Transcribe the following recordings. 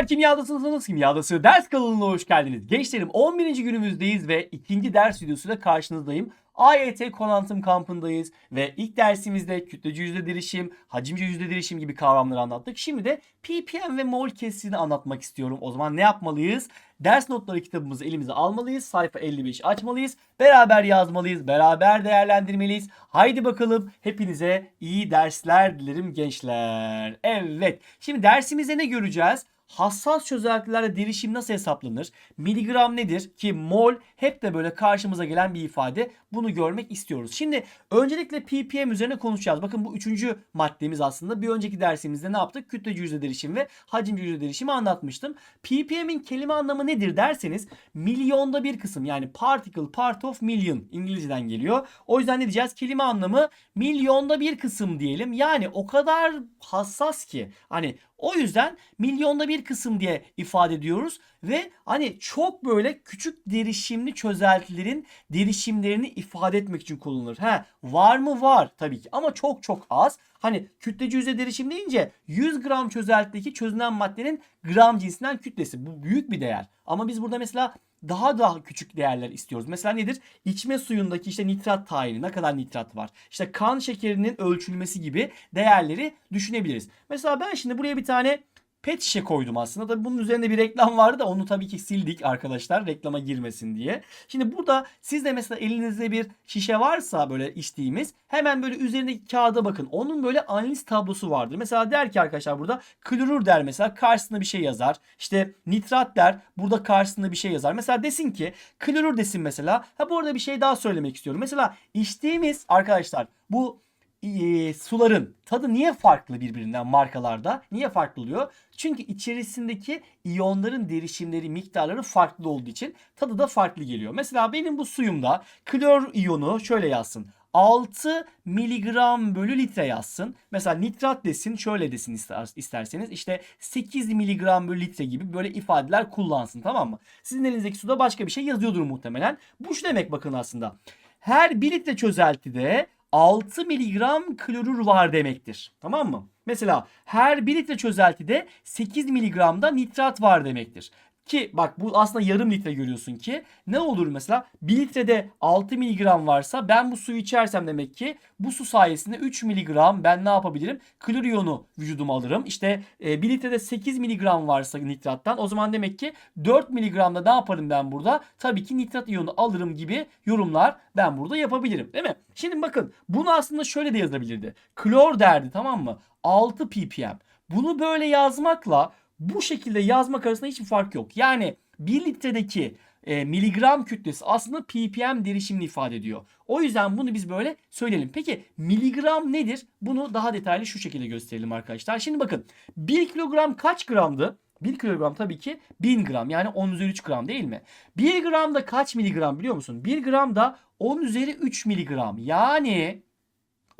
Gençler kimyadasınız kimyadası ders kanalına hoş geldiniz. Gençlerim 11. günümüzdeyiz ve ikinci ders videosuyla karşınızdayım. AYT Quantum kampındayız ve ilk dersimizde kütleci yüzde derişim, hacimci yüzde derişim gibi kavramları anlattık. Şimdi de ppm ve mol kesrini anlatmak istiyorum. O zaman ne yapmalıyız? Ders notları kitabımızı elimize almalıyız. Sayfa 55 açmalıyız. Beraber yazmalıyız. Beraber değerlendirmeliyiz. Haydi bakalım hepinize iyi dersler dilerim gençler. Evet. Şimdi dersimizde ne göreceğiz? Hassas çözeltilerde derişim nasıl hesaplanır? Miligram nedir? Ki mol hep de böyle karşımıza gelen bir ifade. Bunu görmek istiyoruz. Şimdi öncelikle ppm üzerine konuşacağız. Bakın bu üçüncü maddemiz aslında. Bir önceki dersimizde ne yaptık? Kütleci yüzde derişim ve hacimci yüzde derişimi anlatmıştım. ppm'in kelime anlamı nedir derseniz milyonda bir kısım yani particle part of million İngilizceden geliyor. O yüzden ne diyeceğiz? Kelime anlamı milyonda bir kısım diyelim. Yani o kadar hassas ki hani o yüzden milyonda bir kısım diye ifade ediyoruz ve hani çok böyle küçük derişimli çözeltilerin derişimlerini ifade etmek için kullanılır. He, var mı var tabii ki ama çok çok az. Hani kütleci yüzde derişim deyince 100 gram çözeltideki çözünen maddenin gram cinsinden kütlesi. Bu büyük bir değer. Ama biz burada mesela daha daha küçük değerler istiyoruz. Mesela nedir? İçme suyundaki işte nitrat tayini ne kadar nitrat var? İşte kan şekerinin ölçülmesi gibi değerleri düşünebiliriz. Mesela ben şimdi buraya bir tane pet şişe koydum aslında. Tabii bunun üzerinde bir reklam vardı da onu tabii ki sildik arkadaşlar reklama girmesin diye. Şimdi burada sizde mesela elinizde bir şişe varsa böyle içtiğimiz hemen böyle üzerindeki kağıda bakın. Onun böyle analiz tablosu vardır. Mesela der ki arkadaşlar burada klorür der mesela karşısında bir şey yazar. İşte nitrat der burada karşısında bir şey yazar. Mesela desin ki klorür desin mesela. Ha bu arada bir şey daha söylemek istiyorum. Mesela içtiğimiz arkadaşlar bu e, suların tadı niye farklı birbirinden markalarda? Niye farklı oluyor? Çünkü içerisindeki iyonların derişimleri, miktarları farklı olduğu için tadı da farklı geliyor. Mesela benim bu suyumda klor iyonu şöyle yazsın. 6 miligram bölü litre yazsın. Mesela nitrat desin şöyle desin ister, isterseniz işte 8 miligram bölü litre gibi böyle ifadeler kullansın tamam mı? Sizin elinizdeki suda başka bir şey yazıyordur muhtemelen. Bu şu demek bakın aslında. Her 1 litre çözeltide 6 miligram klorür var demektir. Tamam mı? Mesela her 1 litre çözeltide 8 miligramda nitrat var demektir. Ki bak bu aslında yarım litre görüyorsun ki ne olur mesela 1 litrede 6 miligram varsa ben bu suyu içersem demek ki bu su sayesinde 3 miligram ben ne yapabilirim? Klor iyonu vücuduma alırım. İşte e, 1 litrede 8 miligram varsa nitrattan o zaman demek ki 4 miligramda ne yaparım ben burada? Tabii ki nitrat iyonu alırım gibi yorumlar ben burada yapabilirim değil mi? Şimdi bakın bunu aslında şöyle de yazabilirdi. Klor derdi tamam mı? 6 ppm. Bunu böyle yazmakla bu şekilde yazmak arasında hiçbir fark yok. Yani 1 litredeki e, miligram kütlesi aslında ppm derişimini ifade ediyor. O yüzden bunu biz böyle söyleyelim. Peki miligram nedir? Bunu daha detaylı şu şekilde gösterelim arkadaşlar. Şimdi bakın 1 kilogram kaç gramdı? 1 kilogram tabii ki 1000 gram yani 10 üzeri 3 gram değil mi? 1 gram da kaç miligram biliyor musun? 1 gram da 10 üzeri 3 miligram. Yani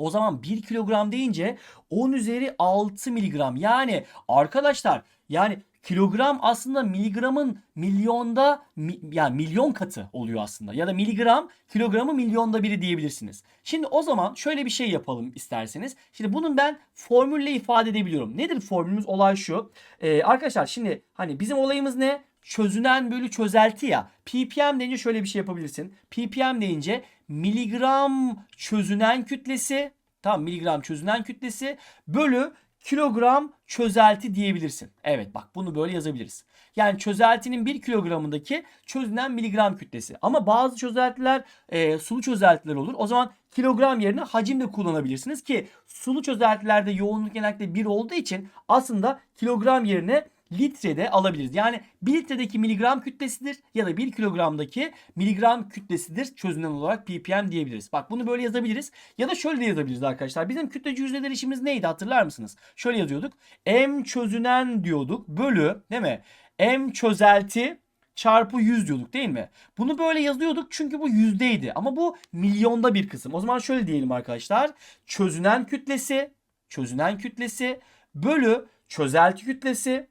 o zaman 1 kilogram deyince 10 üzeri 6 miligram. Yani arkadaşlar yani kilogram aslında miligramın milyonda mi, yani milyon katı oluyor aslında. Ya da miligram kilogramı milyonda biri diyebilirsiniz. Şimdi o zaman şöyle bir şey yapalım isterseniz. Şimdi bunun ben formülle ifade edebiliyorum. Nedir formülümüz? Olay şu. Ee, arkadaşlar şimdi hani bizim olayımız ne? Çözünen bölü çözelti ya. ppm deyince şöyle bir şey yapabilirsin. ppm deyince miligram çözünen kütlesi Tamam miligram çözünen kütlesi bölü kilogram çözelti diyebilirsin. Evet bak bunu böyle yazabiliriz. Yani çözeltinin 1 kilogramındaki çözünen miligram kütlesi. Ama bazı çözeltiler e, sulu çözeltiler olur. O zaman kilogram yerine hacim de kullanabilirsiniz ki sulu çözeltilerde yoğunluk genellikle 1 olduğu için aslında kilogram yerine litrede alabiliriz. Yani 1 litredeki miligram kütlesidir ya da 1 kilogramdaki miligram kütlesidir çözünen olarak ppm diyebiliriz. Bak bunu böyle yazabiliriz ya da şöyle de yazabiliriz arkadaşlar. Bizim kütleci yüzde derişimimiz neydi hatırlar mısınız? Şöyle yazıyorduk. M çözünen diyorduk bölü değil mi? M çözelti çarpı 100 diyorduk değil mi? Bunu böyle yazıyorduk çünkü bu yüzdeydi. Ama bu milyonda bir kısım. O zaman şöyle diyelim arkadaşlar. Çözünen kütlesi, çözünen kütlesi bölü çözelti kütlesi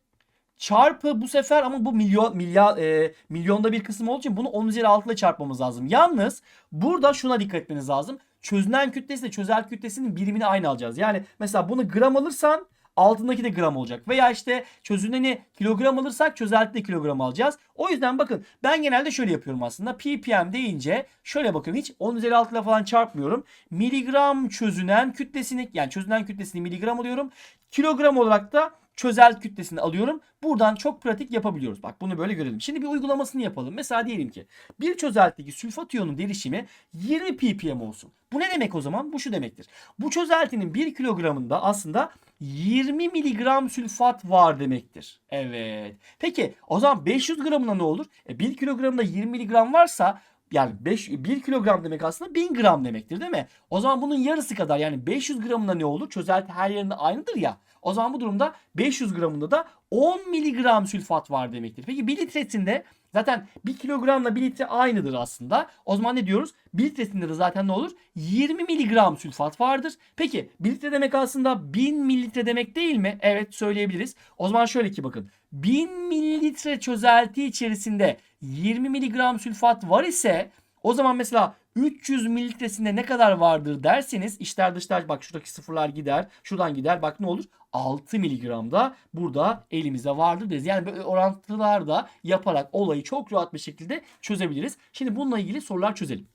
çarpı bu sefer ama bu milyon milyar e, milyonda bir kısım olduğu için bunu 10 üzeri 6 ile çarpmamız lazım. Yalnız burada şuna dikkat etmeniz lazım. Çözünen kütlesi de çözelti kütlesinin birimini aynı alacağız. Yani mesela bunu gram alırsan altındaki de gram olacak. Veya işte çözüneni kilogram alırsak çözelti de kilogram alacağız. O yüzden bakın ben genelde şöyle yapıyorum aslında. ppm deyince şöyle bakın hiç 10 üzeri 6 ile falan çarpmıyorum. Miligram çözünen kütlesini yani çözünen kütlesini miligram alıyorum. Kilogram olarak da çözel kütlesini alıyorum. Buradan çok pratik yapabiliyoruz. Bak bunu böyle görelim. Şimdi bir uygulamasını yapalım. Mesela diyelim ki bir çözeltideki sülfat iyonun derişimi 20 ppm olsun. Bu ne demek o zaman? Bu şu demektir. Bu çözeltinin 1 kilogramında aslında 20 miligram sülfat var demektir. Evet. Peki o zaman 500 gramına ne olur? E, 1 kilogramda 20 miligram varsa yani 5, 1 kilogram demek aslında 1000 gram demektir değil mi? O zaman bunun yarısı kadar yani 500 gramında ne olur? Çözelti her yerinde aynıdır ya. O zaman bu durumda 500 gramında da 10 miligram sülfat var demektir. Peki 1 litresinde zaten 1 kilogramla 1 litre aynıdır aslında. O zaman ne diyoruz? 1 litresinde de zaten ne olur? 20 miligram sülfat vardır. Peki 1 litre demek aslında 1000 mililitre demek değil mi? Evet söyleyebiliriz. O zaman şöyle ki bakın. 1000 mililitre çözelti içerisinde 20 miligram sülfat var ise o zaman mesela 300 mililitresinde ne kadar vardır derseniz içler dışlar bak şuradaki sıfırlar gider. Şuradan gider bak ne olur? 6 miligramda burada elimizde vardır deriz. Yani böyle orantılarda yaparak olayı çok rahat bir şekilde çözebiliriz. Şimdi bununla ilgili sorular çözelim.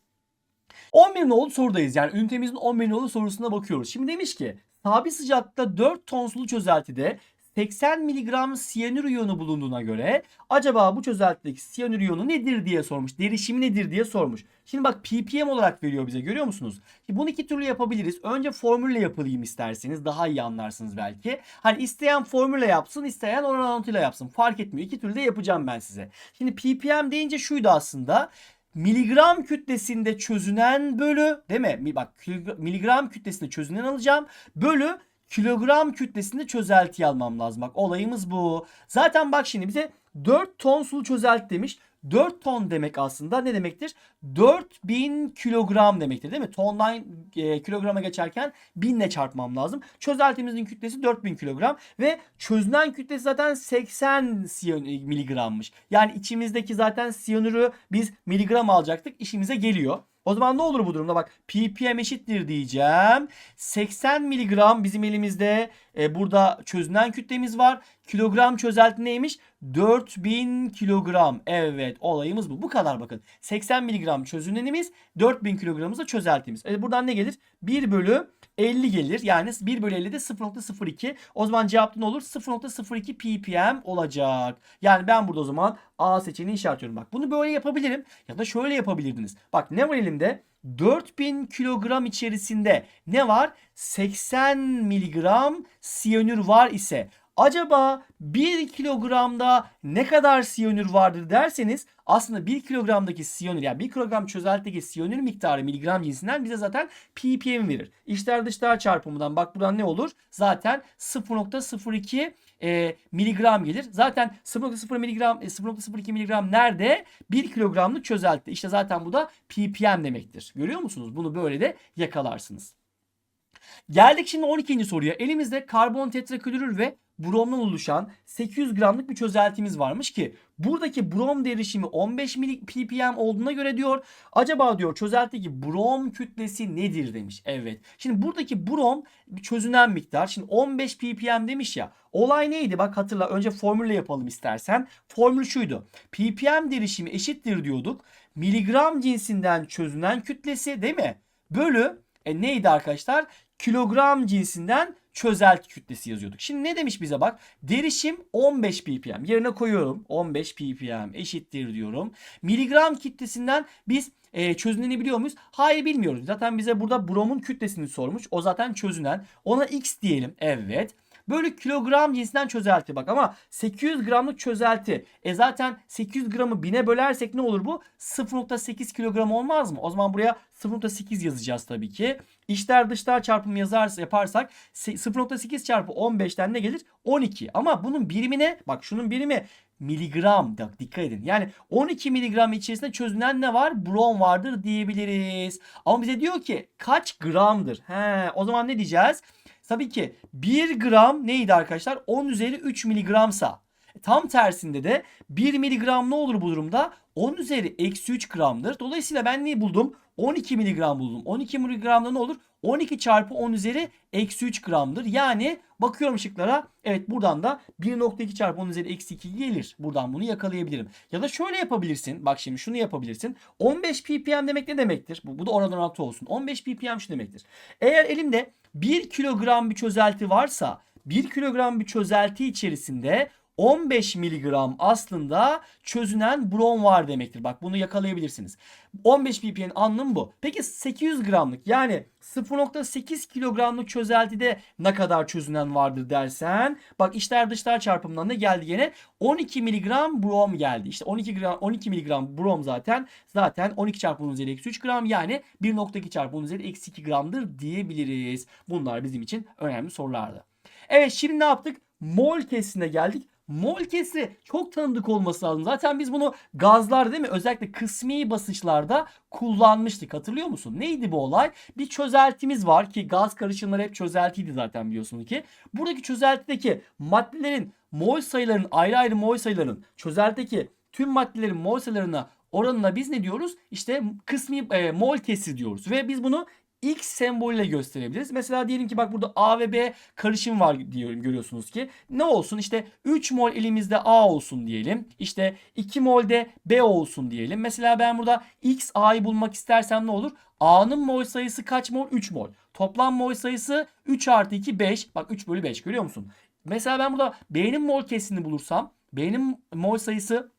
11 nolu sorudayız. Yani ünitemizin 11 nolu sorusuna bakıyoruz. Şimdi demiş ki sabit sıcaklıkta 4 ton sulu çözeltide 80 miligram siyanür iyonu bulunduğuna göre acaba bu çözeltideki siyanür iyonu nedir diye sormuş. Derişimi nedir diye sormuş. Şimdi bak ppm olarak veriyor bize görüyor musunuz? Bunu iki türlü yapabiliriz. Önce formülle yapayım isterseniz daha iyi anlarsınız belki. Hani isteyen formülle yapsın isteyen oranantıyla yapsın. Fark etmiyor. İki türlü de yapacağım ben size. Şimdi ppm deyince şuydu aslında miligram kütlesinde çözünen bölü değil mi? Bak miligram kütlesinde çözünen alacağım. Bölü kilogram kütlesinde çözelti almam lazım. Bak olayımız bu. Zaten bak şimdi bize 4 ton sulu çözelti demiş. 4 ton demek aslında ne demektir? 4000 kilogram demektir değil mi? Tondan e, kilograma geçerken 1000 ile çarpmam lazım. Çözeltimizin kütlesi 4000 kilogram ve çözünen kütlesi zaten 80 miligrammış. Yani içimizdeki zaten siyanürü biz miligram alacaktık. İşimize geliyor. O zaman ne olur bu durumda? Bak ppm eşittir diyeceğim. 80 miligram bizim elimizde e, burada çözünen kütlemiz var. Kilogram çözelti neymiş? 4000 kilogram. Evet olayımız bu. Bu kadar bakın. 80 miligram çözünenimiz 4000 kilogramımız da çözeltimiz. E, buradan ne gelir? 1 bölü 50 gelir. Yani 1 bölü 50 de 0.02. O zaman cevap ne olur? 0.02 ppm olacak. Yani ben burada o zaman A seçeneğini işaretliyorum. Bak bunu böyle yapabilirim. Ya da şöyle yapabilirdiniz. Bak ne var elimde? 4000 kilogram içerisinde ne var? 80 miligram siyanür var ise acaba 1 kilogramda ne kadar siyanür vardır derseniz aslında 1 kilogramdaki siyanür yani 1 kilogram çözeltideki siyanür miktarı miligram cinsinden bize zaten ppm verir. İçler dışlar çarpımından bak buradan ne olur? Zaten 0.02 e, miligram gelir. Zaten 0.0 miligram, e, 0.02 miligram nerede? 1 kilogramlık çözelti. İşte zaten bu da ppm demektir. Görüyor musunuz? Bunu böyle de yakalarsınız. Geldik şimdi 12. soruya. Elimizde karbon tetraklorür ve bromdan oluşan 800 gramlık bir çözeltimiz varmış ki buradaki brom derişimi 15 ppm olduğuna göre diyor acaba diyor çözeltideki brom kütlesi nedir demiş. Evet. Şimdi buradaki brom çözünen miktar. Şimdi 15 ppm demiş ya. Olay neydi? Bak hatırla. Önce formülle yapalım istersen. Formül şuydu. ppm derişimi eşittir diyorduk. Miligram cinsinden çözünen kütlesi değil mi? Bölü e neydi arkadaşlar? Kilogram cinsinden çözelti kütlesi yazıyorduk. Şimdi ne demiş bize bak. Derişim 15 ppm. Yerine koyuyorum. 15 ppm eşittir diyorum. Miligram kütlesinden biz e, çözüneni biliyor muyuz? Hayır bilmiyoruz. Zaten bize burada bromun kütlesini sormuş. O zaten çözünen. Ona x diyelim. Evet. Böyle kilogram cinsinden çözelti bak ama 800 gramlık çözelti. E zaten 800 gramı 1000'e bölersek ne olur bu? 0.8 kilogram olmaz mı? O zaman buraya 0.8 yazacağız tabii ki. İçler dışlar çarpımı yazarsa yaparsak 0.8 çarpı 15'ten ne gelir? 12. Ama bunun birimine bak şunun birimi miligram. Dikkat edin. Yani 12 miligram içerisinde çözünen ne var? Brom vardır diyebiliriz. Ama bize diyor ki kaç gramdır? He, o zaman ne diyeceğiz? Tabii ki 1 gram neydi arkadaşlar? 10 üzeri 3 miligramsa. Tam tersinde de 1 miligram ne olur bu durumda? 10 üzeri eksi 3 gramdır. Dolayısıyla ben neyi buldum? 12 miligram buldum. 12 miligramda ne olur? 12 çarpı 10 üzeri eksi 3 gramdır. Yani bakıyorum şıklara evet buradan da 1.2 çarpı 10 üzeri eksi 2 gelir. Buradan bunu yakalayabilirim. Ya da şöyle yapabilirsin. Bak şimdi şunu yapabilirsin. 15 ppm demek ne demektir? Bu, bu da oradan altı olsun. 15 ppm şu demektir. Eğer elimde 1 kilogram bir çözelti varsa 1 kilogram bir çözelti içerisinde 15 miligram aslında çözünen brom var demektir. Bak bunu yakalayabilirsiniz. 15 ppm'nin anlamı bu. Peki 800 gramlık yani 0.8 kilogramlık çözeltide ne kadar çözünen vardır dersen bak içler dışlar çarpımından ne geldi gene 12 miligram brom geldi. İşte 12 gram 12 miligram brom zaten zaten 12 çarpı 10 üzeri eksi 3 gram yani 1.2 çarpı 10 üzeri eksi 2 gramdır diyebiliriz. Bunlar bizim için önemli sorulardı. Evet şimdi ne yaptık? Mol kesine geldik. Mol kesri çok tanıdık olması lazım. Zaten biz bunu gazlar değil mi? Özellikle kısmi basınçlarda kullanmıştık. Hatırlıyor musun? Neydi bu olay? Bir çözeltimiz var ki gaz karışımları hep çözeltiydi zaten biliyorsunuz ki. Buradaki çözeltideki maddelerin mol sayılarının ayrı ayrı mol sayılarının çözeltideki tüm maddelerin mol sayılarına oranına biz ne diyoruz? İşte kısmi e, mol kesri diyoruz. Ve biz bunu X sembolüyle gösterebiliriz. Mesela diyelim ki bak burada A ve B karışım var diyorum görüyorsunuz ki. Ne olsun işte 3 mol elimizde A olsun diyelim. İşte 2 mol de B olsun diyelim. Mesela ben burada X A'yı bulmak istersem ne olur? A'nın mol sayısı kaç mol? 3 mol. Toplam mol sayısı 3 artı 2 5. Bak 3 bölü 5 görüyor musun? Mesela ben burada B'nin mol kesini bulursam B'nin mol sayısı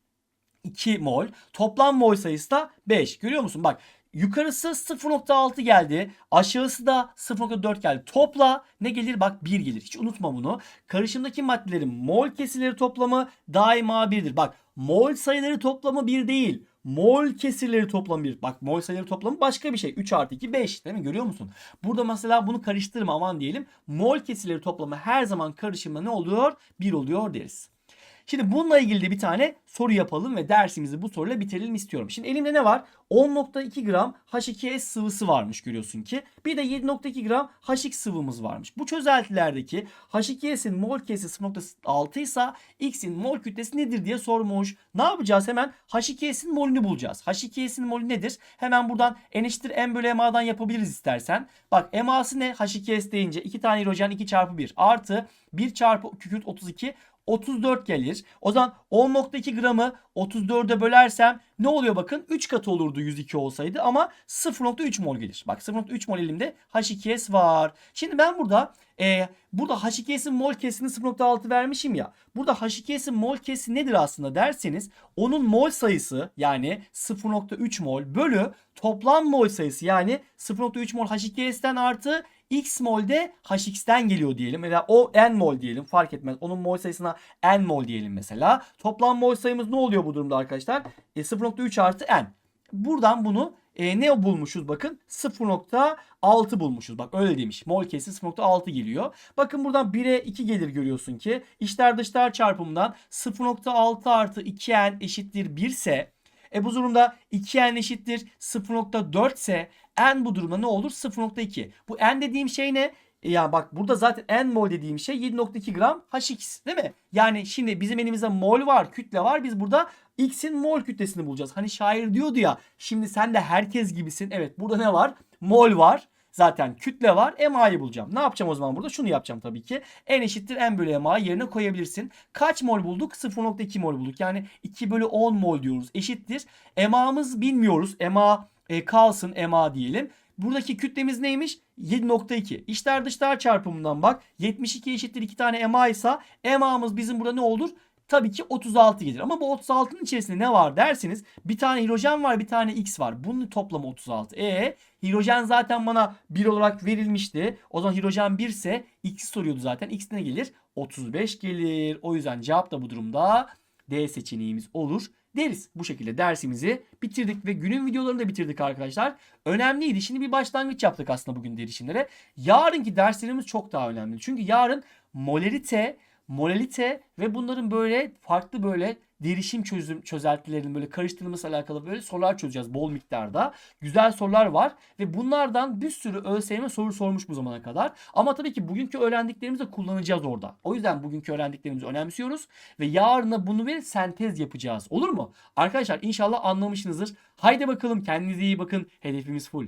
2 mol. Toplam mol sayısı da 5. Görüyor musun? Bak Yukarısı 0.6 geldi. Aşağısı da 0.4 geldi. Topla ne gelir? Bak 1 gelir. Hiç unutma bunu. Karışımdaki maddelerin mol kesileri toplamı daima 1'dir. Bak mol sayıları toplamı 1 değil. Mol kesirleri toplamı 1. Bak mol sayıları toplamı başka bir şey. 3 artı 2 5 değil mi? Görüyor musun? Burada mesela bunu karıştırma aman diyelim. Mol kesirleri toplamı her zaman karışımda ne oluyor? 1 oluyor deriz. Şimdi bununla ilgili de bir tane soru yapalım ve dersimizi bu soruyla bitirelim istiyorum. Şimdi elimde ne var? 10.2 gram H2S sıvısı varmış görüyorsun ki. Bir de 7.2 gram H2 sıvımız varmış. Bu çözeltilerdeki H2S'in mol kesisi 0.6 ise X'in mol kütlesi nedir diye sormuş. Ne yapacağız? Hemen H2S'in molünü bulacağız. H2S'in molü nedir? Hemen buradan N eşittir M bölü MA'dan yapabiliriz istersen. Bak MA'sı ne? H2S deyince 2 tane hidrojen 2 çarpı 1 artı 1 çarpı kükürt 32 34 gelir. O zaman 10.2 gramı 34'e bölersem ne oluyor bakın 3 katı olurdu 102 olsaydı ama 0.3 mol gelir. Bak 0.3 mol elimde H2S var. Şimdi ben burada e, burada H2S'in mol kesini 0.6 vermişim ya. Burada H2S'in mol kesi nedir aslında derseniz onun mol sayısı yani 0.3 mol bölü toplam mol sayısı yani 0.3 mol H2S'ten artı X molde HX'ten geliyor diyelim. Veya o N mol diyelim fark etmez. Onun mol sayısına N mol diyelim mesela. Toplam mol sayımız ne oluyor bu durumda arkadaşlar? E, 0.3 artı N. Buradan bunu e, ne bulmuşuz bakın 0.6 bulmuşuz. Bak öyle demiş. Mol kesi 0.6 geliyor. Bakın buradan 1'e 2 gelir görüyorsun ki. İçler dışlar çarpımından 0.6 artı 2n eşittir 1 ise e bu durumda 2n eşittir 0.4 ise n bu durumda ne olur? 0.2. Bu n dediğim şey ne? E ya bak burada zaten n mol dediğim şey 7.2 gram hx değil mi? Yani şimdi bizim elimizde mol var, kütle var. Biz burada x'in mol kütlesini bulacağız. Hani şair diyordu ya şimdi sen de herkes gibisin. Evet burada ne var? Mol var. Zaten kütle var. MA'yı bulacağım. Ne yapacağım o zaman burada? Şunu yapacağım tabii ki. N eşittir M bölü MA yerine koyabilirsin. Kaç mol bulduk? 0.2 mol bulduk. Yani 2 bölü 10 mol diyoruz. Eşittir. MA'mız bilmiyoruz. MA e, kalsın MA diyelim. Buradaki kütlemiz neymiş? 7.2. İçler dışlar çarpımından bak. 72 eşittir 2 tane MA ise MA'mız bizim burada ne olur? Tabii ki 36 gelir. Ama bu 36'nın içerisinde ne var derseniz bir tane hidrojen var bir tane X var. Bunun toplamı 36. E hidrojen zaten bana 1 olarak verilmişti. O zaman hidrojen 1 ise X soruyordu zaten. X ne gelir? 35 gelir. O yüzden cevap da bu durumda D seçeneğimiz olur deriz. Bu şekilde dersimizi bitirdik ve günün videolarını da bitirdik arkadaşlar. Önemliydi. Şimdi bir başlangıç yaptık aslında bugün derişimlere. Yarınki derslerimiz çok daha önemli. Çünkü yarın molarite, molalite ve bunların böyle farklı böyle derişim çözüm çözeltilerinin böyle karıştırılması alakalı böyle sorular çözeceğiz bol miktarda. Güzel sorular var ve bunlardan bir sürü ÖSYM soru sormuş bu zamana kadar. Ama tabii ki bugünkü öğrendiklerimizi de kullanacağız orada. O yüzden bugünkü öğrendiklerimizi önemsiyoruz ve yarına bunu bir sentez yapacağız. Olur mu? Arkadaşlar inşallah anlamışsınızdır. Haydi bakalım kendinize iyi bakın. Hedefimiz full.